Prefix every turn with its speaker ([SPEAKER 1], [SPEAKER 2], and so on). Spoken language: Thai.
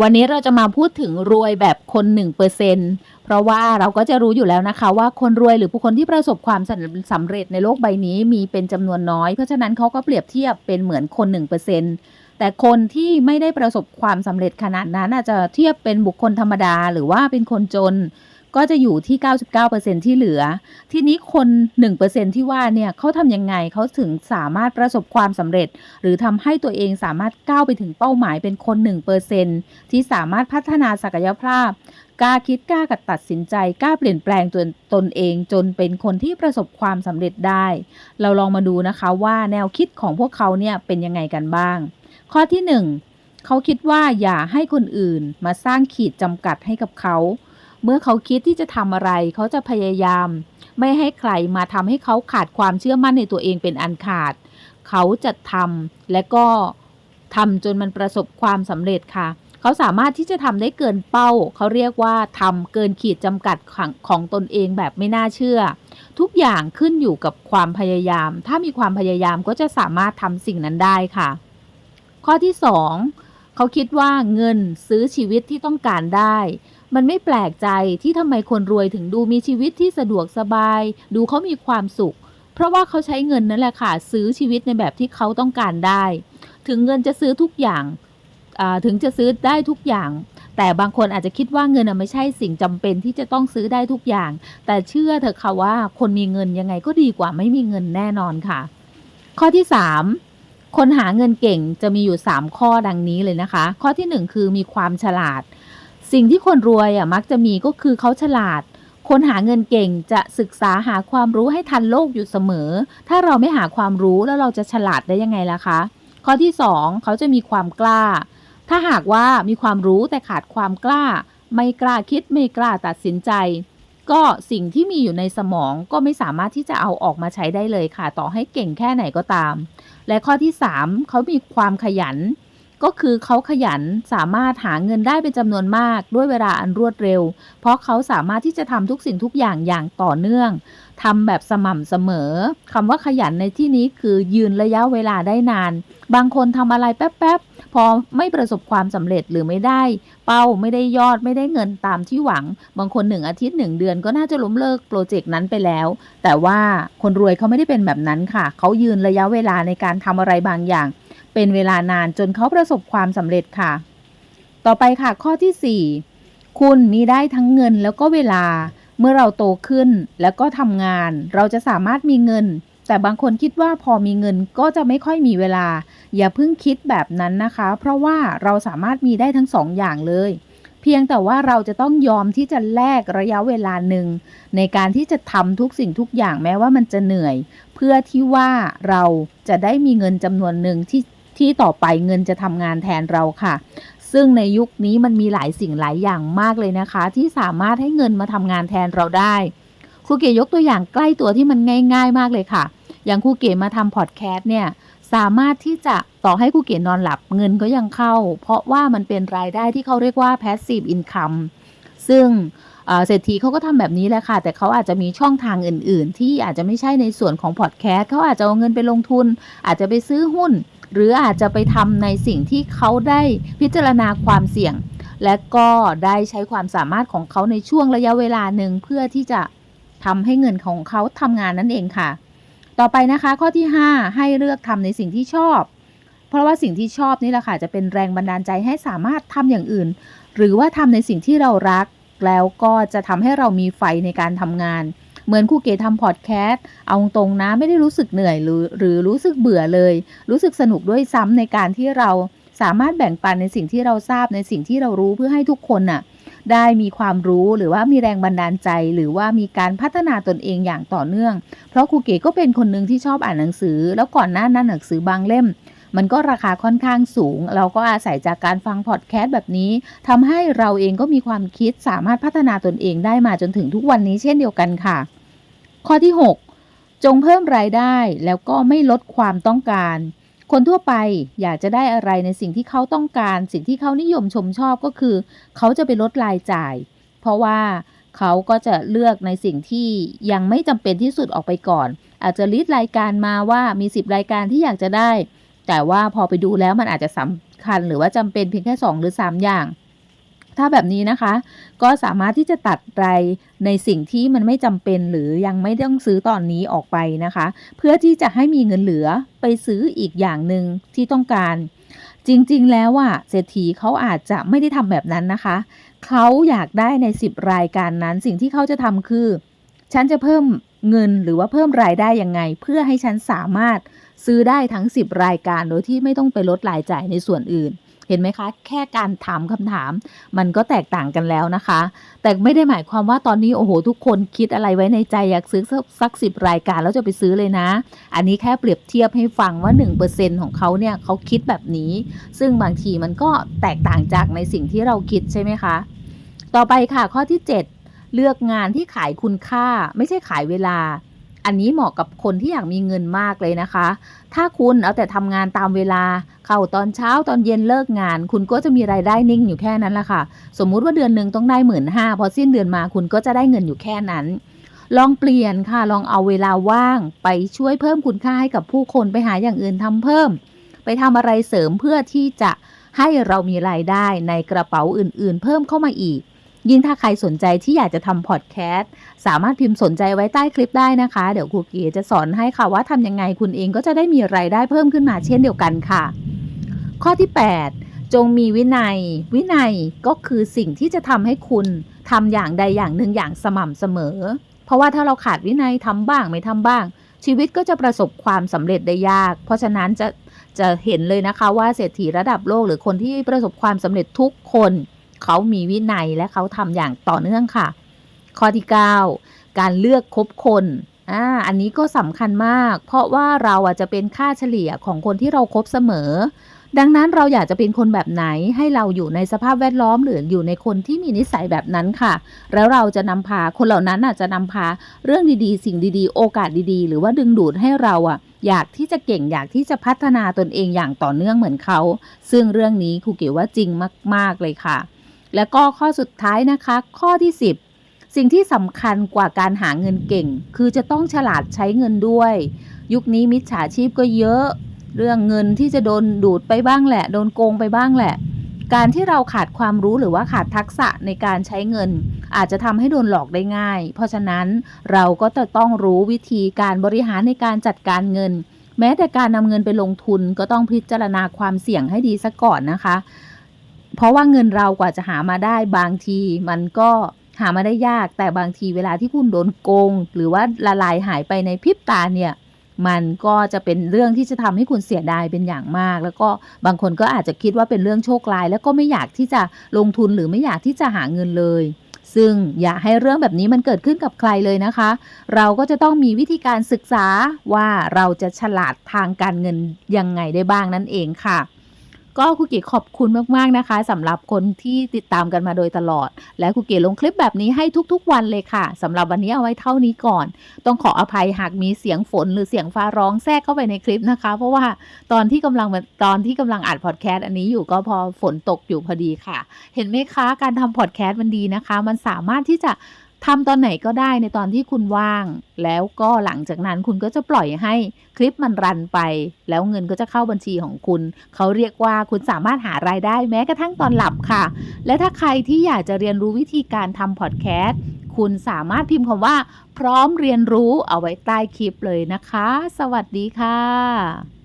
[SPEAKER 1] วันนี้เราจะมาพูดถึงรวยแบบคนหนึ่งเปอร์เซนเพราะว่าเราก็จะรู้อยู่แล้วนะคะ ว่าคนรวยหรือผู้คนที่ประสบความสำเร็จในโลกใบนี้มีเป็นจำนวนน้อย เพราะฉะนั้นเขาก็เปรียบเทียบเป็นเหมือนคนหนึ่งเปอร์เซนแต่คนที่ไม่ได้ประสบความสำเร็จขนาดนั้นอาจจะเทียบเป็นบุคคลธรรมดา หรือว่าเป็นคนจน ก็จะอยู่ที่ 99%ที่เหลือ ทีนี้คน 1%ที่ว่าเนี่ยเขาทำยังไงเขาถึงสามารถประสบความสำเร็จ หรือทำให้ตัวเองสามารถก้าวไปถึงเป้าหมายเป็นคน 1%ที่สามารถพัฒนาศักยภาพกล้าคิดกล้ากัดตัดสินใจกล้าเปลี่ยนแปลงตนตนเองจนเป็นคนที่ประสบความสำเร็จได้ เราลองมาดูนะคะว่าแนวคิดของพวกเขาเนี่ยเป็นยังไงกันบ้าง ข้อที่หนึ่งเขาคิดว่าอย่าให้คนอื่นมาสร้างขีดจำกัดให้กับเขา เมื่อเขาคิดที่จะทำอะไรเขาจะพยายาม ไม่ให้ใครมาทำให้เขาขาดความเชื่อมั่นในตัวเองเป็นอันขาด เขาจะทำและก็ทำจนมันประสบความสำเร็จค่ะ เขาสามารถที่จะทำได้เกินเป้า เขาเรียกว่าทำเกินขีดจำกัดของของตนเองแบบไม่น่าเชื่อ ทุกอย่างขึ้นอยู่กับความพยายาม ถ้ามีความพยายามก็จะสามารถทำสิ่งนั้นได้ค่ะ ข้อที่ 2เขาคิดว่าเงินซื้อชีวิตที่ต้องการได้ มันไม่แปลกใจที่ทำไมคนรวยถึงดูมีชีวิตที่สะดวกสบาย ดูเขามีความสุข เพราะว่าเขาใช้เงินนั่นแหละค่ะ ซื้อชีวิตในแบบที่เขาต้องการได้ ถึงเงินจะซื้อทุกอย่างถึงจะซื้อได้ทุกอย่าง แต่บางคนอาจจะคิดว่าเงินไม่ใช่สิ่งจำเป็นที่จะต้องซื้อได้ทุกอย่าง แต่เชื่อเถอะค่ะว่าคนมีเงินยังไงก็ดีกว่าไม่มีเงินแน่นอนค่ะ ข้อที่ 3 คนหาเงินเก่งจะมีอยู่ 3 ข้อดังนี้เลยนะคะ ข้อทีหนึ่1 คือมีความฉลาด สิ่งที่คนรวยอะมักจะมีก็คือเขาฉลาด คนหาเงินเก่งจะศึกษาหาความรู้ให้ทันโลกอยู่เสมอ ถ้าเราไม่หาความรู้แล้วเราจะฉลาดได้ยังไงล่ะคะ ข้อที่ 2 เขาจะมีความกล้า ถ้าหากว่ามีความรู้แต่ขาดความกล้า ไม่กล้าคิดไม่กล้าตัดสินใจ ก็สิ่งที่มีอยู่ในสมองก็ไม่สามารถที่จะเอาออกมาใช้ได้เลยค่ะ ต่อให้เก่งแค่ไหนก็ตาม และข้อที่ 3เขามีความขยัน ก็คือเขาขยันสามารถหาเงินได้เป็นจำนวนมากด้วยเวลาอันรวดเร็ว เพราะเขาสามารถที่จะทำทุกสิ่งทุกอย่างอย่างต่อเนื่องทำแบบสม่ำเสมอคำว่าขยันในที่นี้คือยืนระยะเวลาได้นาน บางคนทำอะไรแป๊บๆ พอไม่ประสบความสำเร็จหรือไม่ได้ เป้าไม่ได้ยอดไม่ได้เงินตามที่หวัง บางคนหนึ่งอาทิตย์หนึ่งเดือนก็น่าจะล้มเลิกโปรเจกต์นั้นไปแล้ว แต่ว่าคนรวยเขาไม่ได้เป็นแบบนั้นค่ะ เขายืนระยะเวลาในการทำอะไรบางอย่าง เป็นเวลานานจนเขาประสบความสำเร็จค่ะ ต่อไปค่ะข้อที่ 4 คุณมีได้ทั้งเงินแล้วก็เวลา เมื่อเราโตขึ้นแล้วก็ทำงาน เราจะสามารถมีเงิน แต่บางคนคิดว่าพอมีเงินก็จะไม่ค่อยมีเวลา อย่าเพิ่งคิดแบบนั้นนะคะ เพราะว่าเราสามารถมีได้ทั้งสองอย่างเลยเพียงแต่ว่าเราจะต้องยอมที่จะแลกระยะเวลาหนึ่ง ในการที่จะทำทุกสิ่งทุกอย่างแม้ว่ามันจะเหนื่อย เพื่อที่ว่าเราจะได้มีเงินจำนวนหนึ่งที่ ที่ต่อไปเงินจะทำงานแทนเราค่ะ ซึ่งในยุคนี้มันมีหลายสิ่งหลายอย่างมากเลยนะคะ ที่สามารถให้เงินมาทำงานแทนเราได้ ครูเก๋ยกตัวอย่างใกล้ตัวที่มันง่าย ๆ มากเลยค่ะ อย่างครูเก๋มาทำพอดแคสต์เนี่ยสามารถที่จะต่อให้ครูเก๋นอนหลับเงินก็ยังเข้า เพราะว่ามันเป็นรายได้ที่เขาเรียกว่า passive income ซึ่งเศรษฐีเขาก็ทำแบบนี้แหละค่ะ แต่เขาอาจจะมีช่องทางอื่น ๆ ที่อาจจะไม่ใช่ในส่วนของพอดแคสต์เขาอาจจะเอาเงินไปลงทุน อาจจะไปซื้อหุ้น หรืออาจจะไปทำในสิ่งที่เขาได้พิจารณาความเสี่ยง และก็ได้ใช้ความสามารถของเขาในช่วงระยะเวลาหนึ่งเพื่อที่จะทำให้เงินของเขาทำงานนั่นเองค่ะ ต่อไปนะคะข้อที่ 5 ให้เลือกทำในสิ่งที่ชอบ เพราะว่าสิ่งที่ชอบนี่แหละค่ะจะเป็นแรงบันดาลใจให้สามารถทำอย่างอื่น หรือว่าทำในสิ่งที่เรารักแล้วก็จะทำให้เรามีไฟในการทำงาน เหมือนครูเก๋ทำพอดแคสต์เอาตรงนะไม่ได้รู้สึกเหนื่อยหรือหรือรู้สึกเบื่อเลย รู้สึกสนุกด้วยซ้ำในการที่เราสามารถแบ่งปันในสิ่งที่เราทราบในสิ่งที่เรารู้เพื่อให้ทุกคนน่ะได้มีความรู้หรือว่ามีแรงบันดาลใจ หรือว่ามีการพัฒนาตนเองอย่างต่อเนื่อง เพราะครูเก๋ก็เป็นคนหนึ่งที่ชอบอ่านหนังสือ แล้วก่อนหน้านั้นหนังสือบางเล่ม มันก็ราคาค่อนข้างสูง เราก็อาศัยจากการฟังพอดแคสต์แบบนี้ทำให้เราเองก็มีความคิดสามารถพัฒนาตนเองได้มาจนถึงทุกวันนี้เช่นเดียวกันค่ะ ข้อที่ 6 จงเพิ่มรายได้แล้วก็ไม่ลดความต้องการ คนทั่วไปอยากจะได้อะไรในสิ่งที่เขาต้องการ สิ่งที่เขานิยมชมชอบก็คือ เขาจะไปลดรายจ่าย เพราะว่าเขาก็จะเลือกในสิ่งที่ยังไม่จำเป็นที่สุดออกไปก่อน อาจจะลิสต์รายการมาว่ามี 10 รายการที่อยากจะได้ แต่ว่าพอไปดูแล้วมันอาจจะสำคัญหรือว่าจำเป็นเพียงแค่ 2 หรือ 3 อย่าง ถ้าแบบนี้นะคะ ก็สามารถที่จะตัดไรในสิ่งที่มันไม่จำเป็นหรือยังไม่ต้องซื้อตอนนี้ออกไปนะคะ เพื่อที่จะให้มีเงินเหลือไปซื้ออีกอย่างหนึ่งที่ต้องการ จริงๆ แล้วอะเศรษฐีเขาอาจจะไม่ได้ทำแบบนั้นนะคะ เขาอยากได้ใน 10 รายการนั้น สิ่งที่เขาจะทำคือ ฉันจะเพิ่มเงินหรือว่าเพิ่มรายได้ยังไง เพื่อให้ฉันสามารถซื้อได้ทั้ง 10 รายการโดยที่ไม่ต้องไปลดรายจ่ายในส่วนอื่น เห็นไหมคะ แค่การถามคำถาม มันก็แตกต่างกันแล้วนะคะ แต่ไม่ได้หมายความว่าตอนนี้โอ้โหทุกคนคิดอะไรไว้ในใจอยากซื้อสักสักสิบรายการแล้วจะไปซื้อเลยนะ อันนี้แค่เปรียบเทียบให้ฟังว่า 1%ของเขาเนี่ยเขาคิดแบบนี้ ซึ่งบางทีมันก็แตกต่างจากในสิ่งที่เราคิดใช่ไหมคะ ต่อไปค่ะข้อที่ 7 เลือกงานที่ขายคุณค่าไม่ใช่ขายเวลา อันนี้เหมาะกับคนที่อยากมีเงินมากเลยนะคะ ถ้าคุณเอาแต่ทำงานตามเวลา เข้าตอนเช้าตอนเย็นเลิกงาน คุณก็จะมีรายได้นิ่งอยู่แค่นั้นแหละค่ะ สมมุติว่าเดือนหนึ่งต้องได้หมื่นห้าพอสิ้นเดือนมาคุณก็จะได้เงินอยู่แค่นั้น ลองเปลี่ยนค่ะ ลองเอาเวลาว่าง ไปช่วยเพิ่มคุณค่าให้กับผู้คนไปหาอย่างอื่นทำเพิ่ม ไปทำอะไรเสริมเพื่อที่จะให้เรามีรายได้ในกระเป๋าอื่น ๆ เพิ่มเข้ามาอีก ยิ่งถ้าใครสนใจที่อยากจะทำพอดแคสต์สามารถพิมพ์สนใจไว้ใต้คลิปได้นะคะ เดี๋ยวครูเก๋จะสอนให้ค่ะว่าทำยังไงคุณเองก็จะได้มีรายได้เพิ่มขึ้นมาเช่นเดียวกันค่ะ ข้อที่ 8 จงมีวินัย วินัยก็คือสิ่งที่จะทำให้คุณทำอย่างใดอย่างหนึ่งอย่างสม่ำเสมอ เพราะว่าถ้าเราขาดวินัยทำบ้างไม่ทำบ้าง ชีวิตก็จะประสบความสำเร็จได้ยาก เพราะฉะนั้นจะจะเห็นเลยนะคะว่าเศรษฐีระดับโลกหรือคนที่ประสบความสำเร็จทุกคน เขามีวินัยและเขาทำอย่างต่อเนื่องค่ะ ข้อที่ 9 การเลือกคบคนอ่าอันนี้ก็สำคัญมาก เพราะว่าเราอะจะเป็นค่าเฉลี่ยของคนที่เราครบเสมอ ดังนั้นเราอยากจะเป็นคนแบบไหนให้เราอยู่ในสภาพแวดล้อมหรืออยู่ในคนที่มีนิสัยแบบนั้นค่ะ แล้วเราจะนำพาคนเหล่านั้นอาจจะนำพาเรื่องดีๆ สิ่งดีๆ โอกาสดีๆ หรือว่าดึงดูดให้เราอะอยากที่จะเก่งอยากที่จะพัฒนาตนเองอย่างต่อเนื่องเหมือนเขา ซึ่งเรื่องนี้ครูเก๋ว่าจริงมาก ๆเลยค่ะ แล้วก็ข้อสุดท้ายนะคะ ข้อที่ 10 สิ่งที่สำคัญกว่าการหาเงินเก่ง คือจะต้องฉลาดใช้เงินด้วย ยุคนี้มิจฉาชีพก็เยอะ เรื่องเงินที่จะโดนดูดไปบ้างแหละ โดนโกงไปบ้างแหละ การที่เราขาดความรู้หรือว่าขาดทักษะในการใช้เงิน อาจจะทำให้โดนหลอกได้ง่าย เพราะฉะนั้นเราก็จะต้องรู้วิธีการบริหารในการจัดการเงิน แม้แต่การนำเงินไปลงทุนก็ต้องพิจารณาความเสี่ยงให้ดีซะก่อนนะคะ เพราะว่าเงินเรากว่าจะหามาได้บางทีมันก็หามาได้ยาก แต่บางทีเวลาที่คุณโดนโกง หรือว่าละลายหายไปในพริบตาเนี่ย มันก็จะเป็นเรื่องที่จะทำให้คุณเสียดายเป็นอย่างมาก แล้วก็บางคนก็อาจจะคิดว่าเป็นเรื่องโชคร้าย แล้วก็ไม่อยากที่จะลงทุนหรือไม่อยากที่จะหาเงินเลย ซึ่งอย่าให้เรื่องแบบนี้มันเกิดขึ้นกับใครเลยนะคะ เราก็จะต้องมีวิธีการศึกษาว่าเราจะฉลาดทางการเงินยังไงได้บ้างนั่นเองค่ะ ก็ครูเก๋ขอบคุณมากๆนะคะสำหรับคนที่ติดตามกันมาโดยตลอด และครูเก๋ลงคลิปแบบนี้ให้ทุกๆวันเลยค่ะสำหรับวันนี้เอาไว้เท่านี้ก่อน ต้องขออภัยหากมีเสียงฝนหรือเสียงฟ้าร้องแทรกเข้าไปในคลิปนะคะ เพราะว่าตอนที่กำลังตอนที่กำลังอัดพอดแคสต์อันนี้อยู่ก็พอฝนตกอยู่พอดีค่ะ เห็นไหมคะการทำพอดแคสต์มันดีนะคะ มันสามารถที่จะ ทำตอนไหนก็ได้ในตอนที่คุณว่าง แล้วก็หลังจากนั้นคุณก็จะปล่อยให้คลิปมันรันไป แล้วเงินก็จะเข้าบัญชีของคุณ เขาเรียกว่าคุณสามารถหารายได้แม้กระทั่งตอนหลับค่ะ และถ้าใครที่อยากจะเรียนรู้วิธีการทำพอดแคสต์คุณสามารถพิมพ์คำว่า พร้อมเรียนรู้เอาไว้ใต้คลิปเลยนะคะ สวัสดีค่ะ